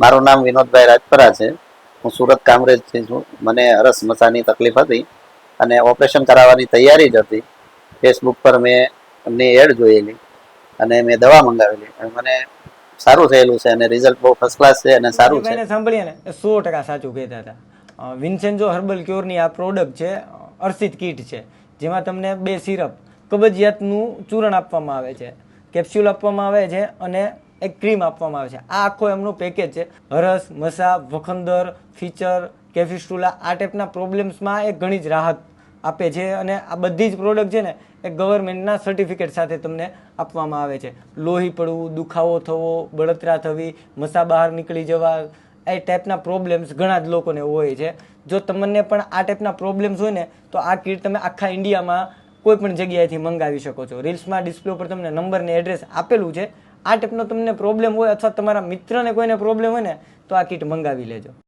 મારું નામ વિનોદભાઈ રાજપરા છે. હું સુરત કામરેજથી છું. મને અરસ મસાની તકલીફ હતી અને ઓપરેશન કરાવવાની તૈયારી જ હતી. ફેસબુક પર મેં એમની એડ જોયેલી અને મેં દવા મંગાવેલી. અને મને સારું થયેલું છે અને રિઝલ્ટ બહુ ફર્સ્ટ ક્લાસ છે અને સારું છે. સાંભળીએ ને સો ટકા સાચું કહેતા હતા. વિન્સેન્જો હર્બલ ક્યોરની આ પ્રોડક્ટ છે, અર્ષિત કીટ છે, જેમાં તમને બે સિરપ કબજિયાતનું ચૂરણ આપવામાં આવે છે કેપ્સ્યુલ આપવામાં આવે છે અને એક ક્રીમ આપવામાં આવે છે. આ આખો એમનું પેકેજ છે. હરસ, મસા, વખંદર, ફીચર, કેફિસ્ટુલા, આ ટાઈપના પ્રોબ્લેમ્સમાં એ ઘણી જ રાહત આપે છે અને આ બધી જ પ્રોડક્ટ છે ને એ ગવર્મેન્ટના સર્ટિફિકેટ સાથે તમને આપવામાં આવે છે. લોહી પડવું, દુખાવો થવો, બળતરા થવી, મસા બહાર નીકળી જવા, એ ટાઈપના પ્રોબ્લેમ્સ ઘણા જ લોકોને હોય છે. જો તમને પણ આ ટાઈપના પ્રોબ્લેમ્સ હોય ને, તો આ કીટ તમે આખા ઇન્ડિયામાં કોઈ પણ જગ્યાએથી મંગાવી શકો છો. રીલ્સમાં ડિસ્પ્લે ઉપર તમને નંબર ને એડ્રેસ આપેલું છે. આ ટાઈપનો તમને પ્રોબ્લેમ હોય અથવા તમારા મિત્રને કોઈને પ્રોબ્લેમ હોય ને, તો આ કીટ મંગાવી લેજો.